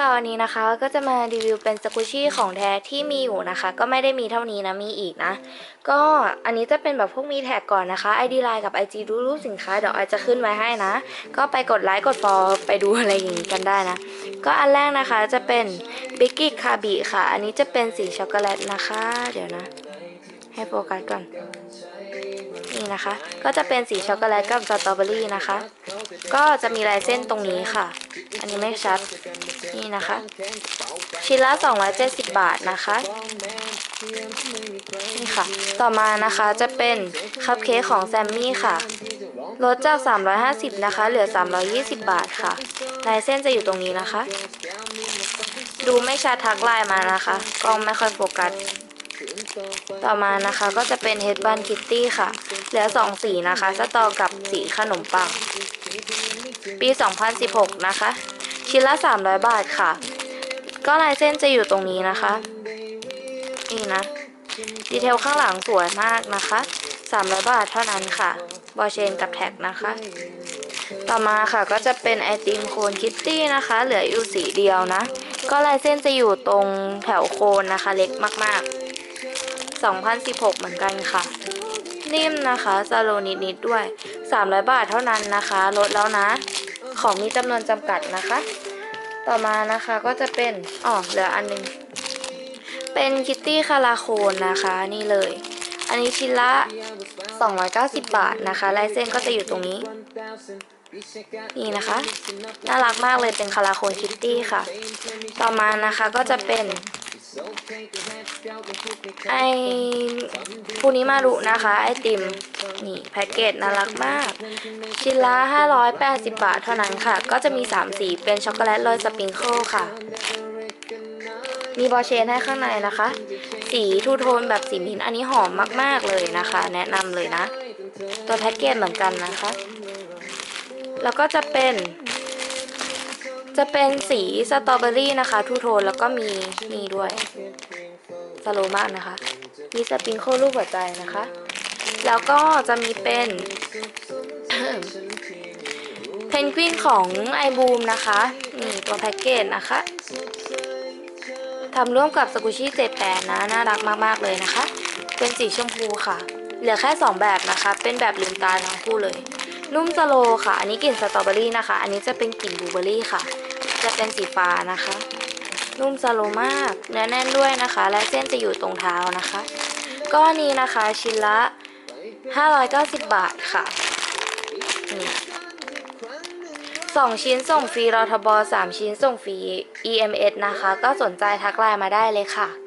ค่ะวันนี้นะคะก็จะมารีวิวเป็นสกุชี่ของแท้ที่มีอยู่นะคะ ก็ไม่ได้มีเท่านี้นะมีอีกนะ ก็อันนี้จะเป็นแบบพวกมีแท็กก่อนนะคะ ID Line กับ IG รูรูปสินค้าเดี๋ยวไอจะขึ้นไว้ให้นะ ก็ไปกดไลค์กดฟอลไปดูอะไรอย่างนี้กันได้นะ ก็อันแรกนะคะจะเป็นบิกกี้คาบิค่ะ อันนี้จะเป็นสีช็อกโกแลตนะคะ เดี๋ยวนะ ให้โฟกัสก่อนนี่นะคะ ก็จะเป็นสีช็อกโกแลตกับสตรอเบอรี่นะคะ ก็จะมีลายเส้นตรงนี้ค่ะ อันนี้ไม่ชัด นี่นะคะ ชิ้นละ 270 บาทนะคะ นี่ค่ะ ต่อมานะคะจะเป็นคัพเค้กของแซมมี่ค่ะ ลดจาก 350 นะคะ เหลือ 320 บาทค่ะ ลายเส้นจะอยู่ตรงนี้นะคะ ดูไม่ชัดทักไลน์มานะคะ กล้องไม่ค่อยโฟกัส ต่อมานะคะก็จะเป็นเฮดบันคิตตี้ค่ะ เหลือ 2 สีนะคะสตอกับสีขนมปัง ปี 2016 นะคะ ชิ้นละ 300 บาทค่ะ ก็ลายเส้นจะอยู่ตรงนี้นะคะ นี่นะ ดีเทลข้างหลังสวยมากนะคะ 300 บาทเท่านั้นค่ะ บอเชนกับแท็กนะคะ ต่อมาค่ะก็จะเป็นไอติมโคนคิตตี้นะคะ เหลืออยู่สีเดียวนะ ก็ลายเส้นจะอยู่ตรงแถวโคนนะคะ เล็กมากๆ 2016 เหมือนกันค่ะ นิ่มนะคะซาโลนิดๆด้วย 300 บาทเท่านั้นนะคะ ลดแล้วนะ ของมีจำนวนจำกัดนะคะ ต่อมานะคะก็จะเป็นอ๋อเหลืออันหนึง เป็นคิตตี้คาราโคนนะคะนี่เลย อันนี้ชิ้นละ 290 บาทนะคะลายเส้นก็จะอยู่ตรงนี้นี่นะคะ น่ารักมากเลยเป็นคาราโคนคิตตี้ค่ะ ต่อมานะคะก็จะเป็น ไอฟูนิมารุนะคะ ไอติม นี่แพ็กเกจน่ารักมาก ชิ้นละ 580 บาทเท่านั้นค่ะ ก็จะมี 3 สีเป็นช็อกโกแลตโรยสปริงเกิลค่ะ มีบอเชนให้ข้างในนะคะ สีทูโทนแบบสีมิ้นท์อันนี้หอมมากๆเลยนะคะ แนะนำเลยนะ ตัวแพ็กเกจเหมือนกันนะคะ แล้วก็จะเป็น จะเป็นสีสตรอเบอรี่นะคะทูโทนแล้วก็มีนี่ด้วยสโลมากนะคะ มีสปริงเกิลรูปหัวใจนะคะ แล้วก็จะมีเป็นเพนกวินของไอบูมนะคะนี่ตัวแพ็กเกจนะคะทำร่วมกับสกุชี่เจแปนนะ น่ารักมากๆเลยนะคะ เป็นสีชมพูค่ะ เหลือแค่ 2 แบบนะคะ เป็นแบบลืมตาทั้งคู่เลย นุ่มสโลค่ะ อันนี้กลิ่นสตรอเบอรี่นะคะ อันนี้จะเป็นกลิ่นบลูเบอรี่ค่ะ จะเป็นสีฟ้านะคะ นุ่มสโลมาก เนื้อแน่นด้วยนะคะ และเส้นจะอยู่ตรงเท้านะคะ ก้อนนี้นะคะชิ้นละ 590 บาทค่ะสองชิ้นส่งฟรีรอทบสามชิ้นส่งฟรี EMS นะคะ ก็สนใจทักไลน์มาได้เลยค่ะ